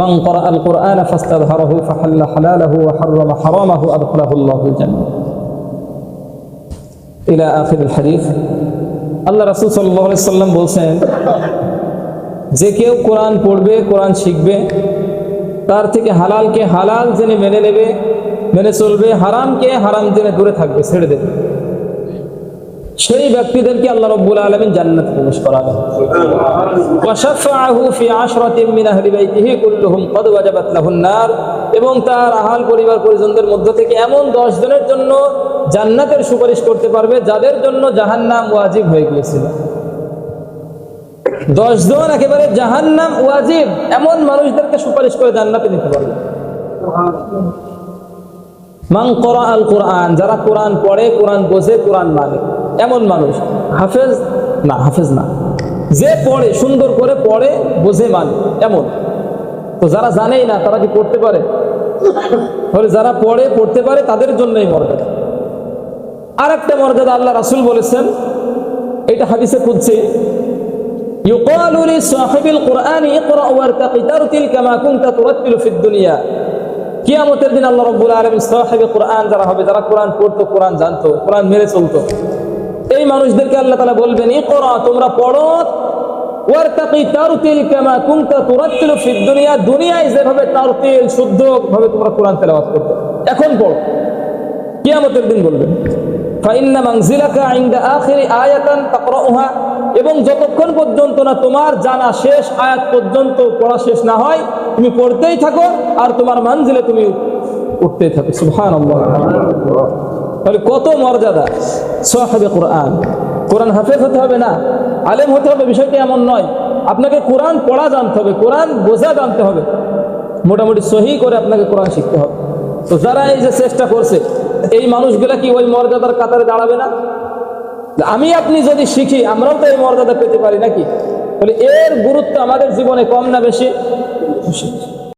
মান করা আল কোরআন ফাস্তাযহারাহু ফাহাল্লা হালালাহু ওয়া হাররামা হারামাহু আদখালাহু আল্লাহুল জান্নাহ। ইলা আল্লাহ রাসূল সাল্লাল্লাহু সাল্লাম বলছেন, যে কেউ কোরআন পড়বে, কোরআন শিখবে, তার থেকে হালালকে হালাল জেনে মেনে নেবে, মেনে চলবে, হারামকে হারাম জেনে দূরে থাকবে, ছেড়ে দেবে। সেই ব্যক্তিদেরকে আল্লাহ রব্বুল আলমিন জান্নাত প্রবেশ করাবেন। এবং তার আহাল পরিবার পরিজনদের মধ্য থেকে এমন দশ জনের জন্য জান্নাতের সুপারিশ করতে পারবে যাদের জন্য জাহান্নাম ওয়াজিব হয়ে গিয়েছিল। দশজন একেবারে জাহান্নাম ওয়াজিব এমন মানুষদেরকে সুপারিশ করে জান্নাতে নিতে পারবে। মান করা আল কোরআন যারা কোরআন পড়ে কোরআন বোঝে কোরআন মানে এমন মানুষ হাফেজ না হাফেজ না যে পড়ে সুন্দর করে পড়ে বোঝে মানে এমন তো যারা জানেই না তারা কি পড়তে পারে তাহলে যারা পড়ে পড়তে পারে তাদের জন্যই মর্যাদা আর একটা মর্যাদা আল্লাহ রাসুল বলেছেন এটা হাদিসে খুঁজছে يقال لصاحب القرآن اقرأ وارتقي ترتل كما كنت ترتل في الدنيا কিয়ামতের দিন আল্লাহ রব্বুল আলম সাহেবে কোরআন যারা হবে, যারা কোরআন পড়তো, কোরআন জানতো, কোরআন মেরে চলতো। এই মানুষদেরকে আল্লাহ তালা বলবেন ই করা তোমরা পড়ো। দুনিয়ায় যেভাবে শুদ্ধ ভাবে তোমরা কোরআন এখন পড়ো। কিয়ামতের দিন বলবেন। এবং যতক্ষণ পর্যন্ত না তোমার জানা শেষ আয়াত পর্যন্ত পড়া শেষ না হয়, তুমি পড়তেই থাকো, আর তোমার মানজিলে তুমি উঠতেই থাকো। সুবহানাল্লাহ। তাহলে কত মর্যাদা? সাহাবে কোরআন। কোরআন হাফেজ হতে হবে না? আলেম হতে হবে, বিষয়টি এমন নয়। আপনাকে কোরআন পড়া জানতে হবে, কোরআন বোঝা জানতে হবে। মোটামুটি সহি করে আপনাকে কোরআন শিখতে হবে। তো যারা এই যে চেষ্টা করছে এই মানুষগুলা কি ওই মর্যাদার কাতারে দাঁড়াবে না আমি আপনি যদি শিখি, আমরাও তো এই মর্যাদা পেতে পারি নাকি বলে, এর গুরুত্ব আমাদের জীবনে কম না বেশি।